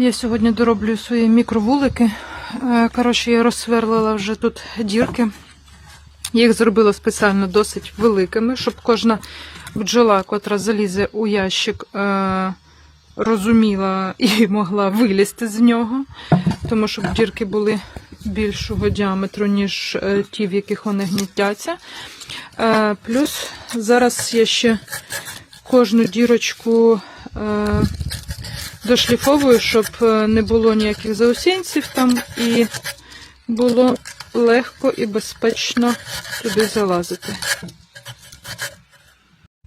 Я сьогодні дороблю свої мікровулики. Е, Коротше, я розсверлила вже тут дірки. Їх зробила спеціально досить великими, щоб кожна бджола, котра залізе у ящик, е, розуміла і могла вилізти з нього, тому щоб дірки були більшого діаметру, ніж е, ті, в яких вони гнітяться. Плюс зараз я ще кожну дірочку дошліфовую, щоб е, не було ніяких заусінців там і було легко і безпечно туди залазити.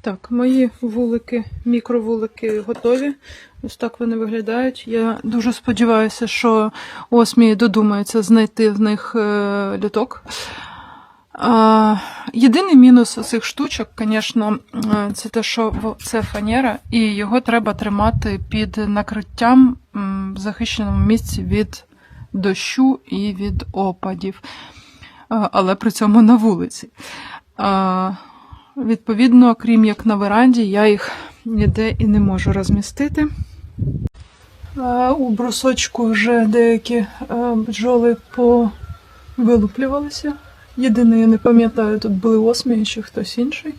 Так, мої вулики, мікровулики готові. Ось так вони виглядають. Я дуже сподіваюся, що Осмі додумається знайти в них е, люток. А, єдиний мінус цих штучок, звісно, е, це те, що це фанера, і його треба тримати під накриттям в захищеному місці від дощу і від опадів, але при цьому на вулиці. Відповідно, крім як на веранді, я їх ніде і не можу розмістити. У брусочку вже деякі е, бджоли повилуплювалися. Єдине, я не пам'ятаю, тут були осмії чи хтось інший.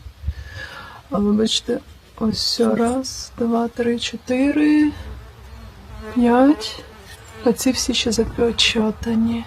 Але бачите, ось раз, два, три, чотири, п'ять. А ці всі ще запечатані.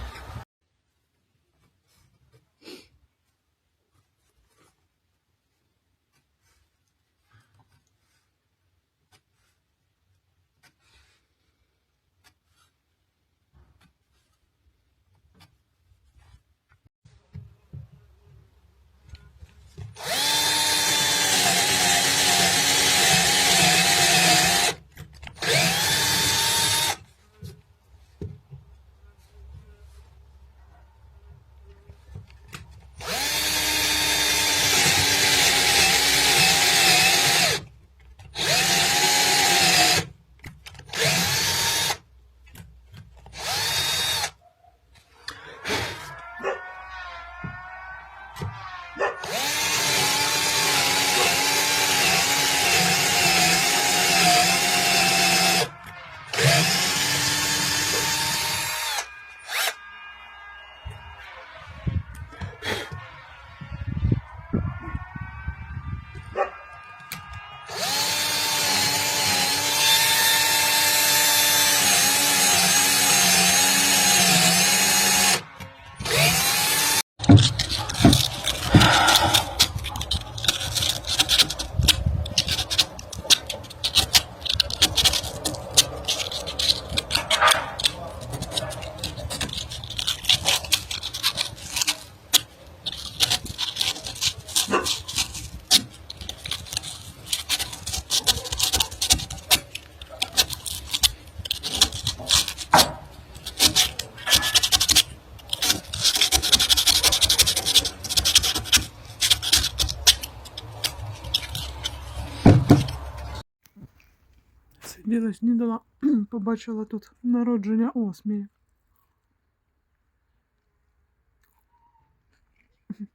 Сиділа, снідала, побачила тут народження осмії.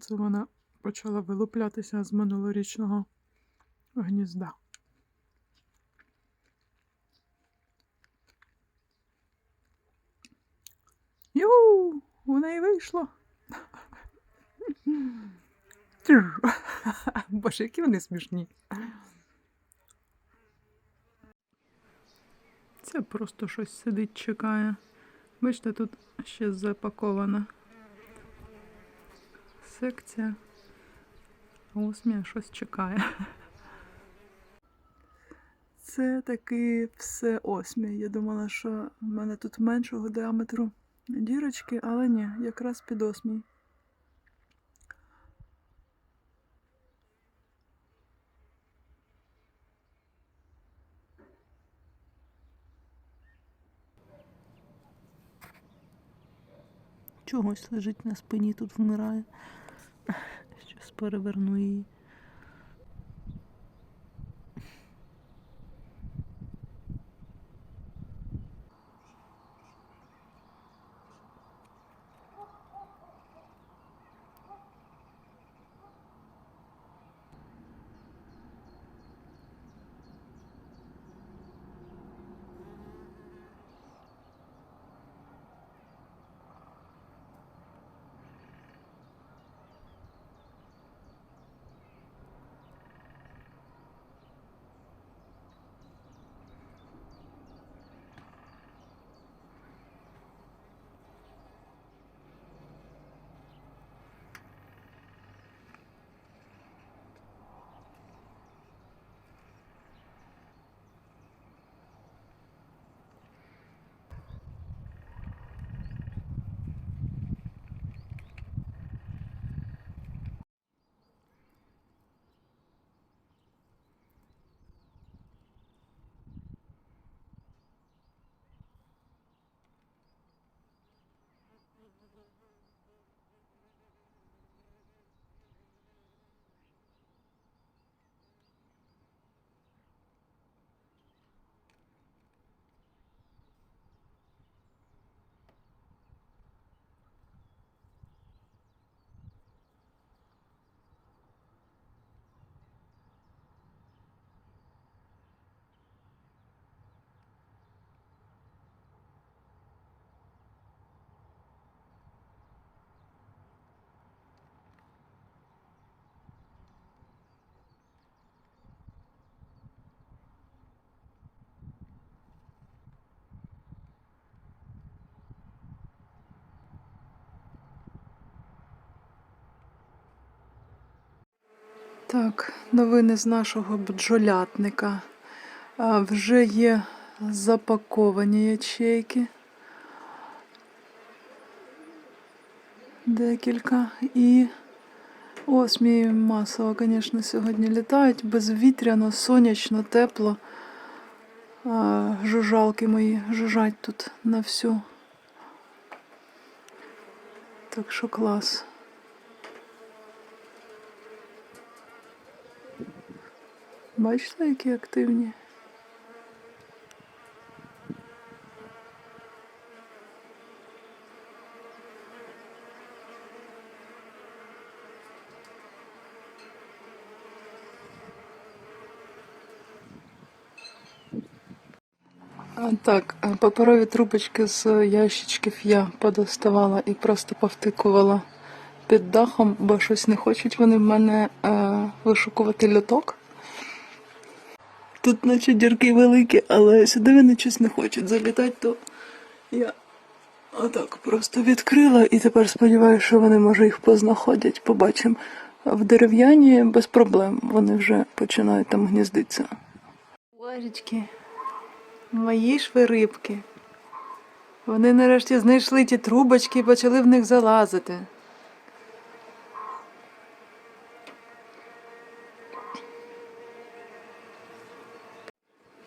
Це вона почала вилуплятися з минулорічного гнізда. Ю, у неї вийшло. Боже, які вони смішні. Це просто щось сидить, чекає. Бачите, тут ще запакована секція. Осмія щось чекає. Це таки все осмія. Я думала, що в мене тут меншого діаметру дірочки, але ні, якраз під осмій. Чогось лежить на спині, тут вмирає. Щось переверну її. Так, новини з нашого бджолятника. Вже є запаковані ячейки. Декілька. І осмії масово, звісно, сьогодні літають. Безвітряно, сонячно, тепло. А, жужжалки мої жужжать тут на всю. Так що клас. Бачите, які активні? Так, паперові трубочки з ящичків я подоставала і просто повтикувала під дахом, бо щось не хочуть вони в мене е, вишукувати льоток. Тут наче дірки великі, але сюди вони щось не хочуть залітати, то я отак просто відкрила і тепер сподіваюся, що вони може їх познаходять. Побачимо. В дерев'яні без проблем. Вони вже починають там гніздитися. Божечки, мої ж ви рибки. Вони нарешті знайшли ті трубочки і почали в них залазити.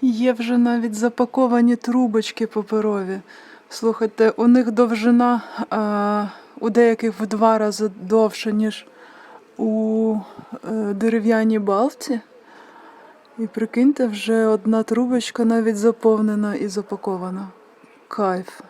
Є вже навіть запаковані трубочки паперові. Слухайте, у них довжина а, у деяких в два рази довша, ніж у е, дерев'яній балці. І прикиньте, вже одна трубочка навіть заповнена і запакована. Кайф.